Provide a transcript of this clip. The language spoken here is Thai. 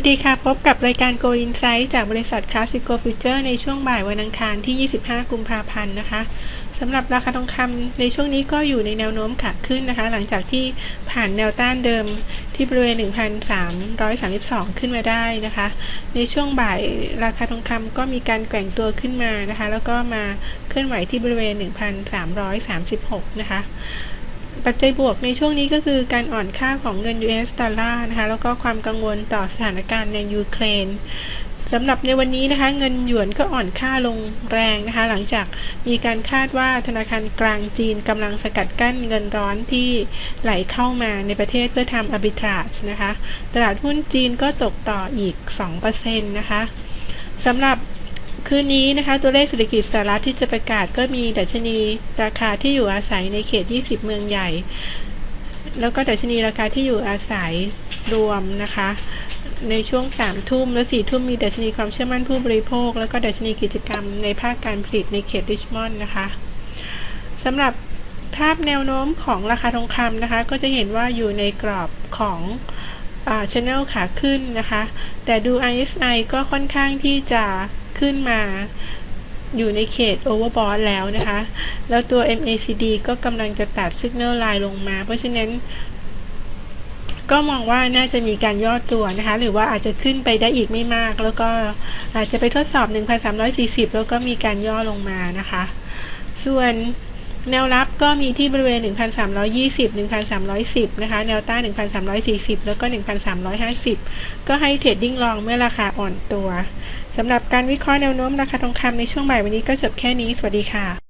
วัสดีค่ะ พบกับรายการ Go Insight จากบริษัท Classico Future ในช่วงบ่ายวันอังคารที่ 25 กุมภาพันธ์นะคะสำหรับราคาทองคำในช่วงนี้ก็อยู่ในแนวโน้มขาขึ้นนะคะ หลังจากที่ผ่านแนวต้านเดิมที่บริเวณ 1,332 ขึ้นมาได้นะคะ ในช่วงบ่ายราคาทองคำก็มีการแกว่งตัวขึ้นมานะคะ แล้วก็มาเคลื่อนไหวที่บริเวณ 1,336 นะคะ ปัจจัยบวกในช่วงนี้ก็คือการอ่อนค่าของเงิน US ดอลลาร์นะคะ แล้วก็ความกังวลต่อสถานการณ์ในยูเครนสำหรับในวันนี้นะคะ เงินหยวนก็อ่อนค่าลงแรงนะคะ หลังจากมีการคาดว่าธนาคารกลางจีนกำลังสกัดกั้นเงินร้อนที่ไหลเข้ามาในประเทศเพื่อทำ arbitrage นะคะ ตลาดหุ้นจีนก็ตกต่ออีก 2%นะคะสำหรับ คืนนี้นะคะ ตัวเลขเศรษฐกิจสหรัฐที่จะประกาศก็มีดัชนีราคาที่อยู่อาศัยในเขต 20 เมืองใหญ่ แล้วก็ดัชนีราคาที่อยู่อาศัยรวมนะคะ ในช่วง 3 ทุ่มและ 4 ทุ่มมีดัชนีความเชื่อมั่นผู้บริโภค แล้วก็ดัชนีกิจกรรมในภาคการผลิตในเขตริชมอนด์นะคะสำหรับภาพแนวโน้มของราคาทองคำนะคะ ก็จะเห็นว่าอยู่ในกรอบของชแนลขาขึ้นนะคะ แต่ดู RSI ก็ค่อนข้างที่จะ ขึ้นมาอยู่ในเขต overbought แล้วนะคะ แล้วตัว MACD ก็กำลังจะตัด signal line ลงมา เพราะฉะนั้นก็มองว่าน่าจะมีการย่อตัวนะคะ หรือว่าอาจจะขึ้นไปได้อีกไม่มาก แล้วก็อาจจะไปทดสอบ 1,340 แล้วก็มีการย่อลงมานะคะ ส่วนแนวรับก็มีที่บริเวณ 1,320 1,310 นะคะ แนวต้าน1,340 แล้วก็ 1,350 ก็ให้เทรดดิ้งลองเมื่อราคาอ่อนตัว สำหรับการวิเคราะห์แนวโน้มราคาทองคำในช่วงบ่ายวันนี้ก็จบแค่นี้ สวัสดีค่ะ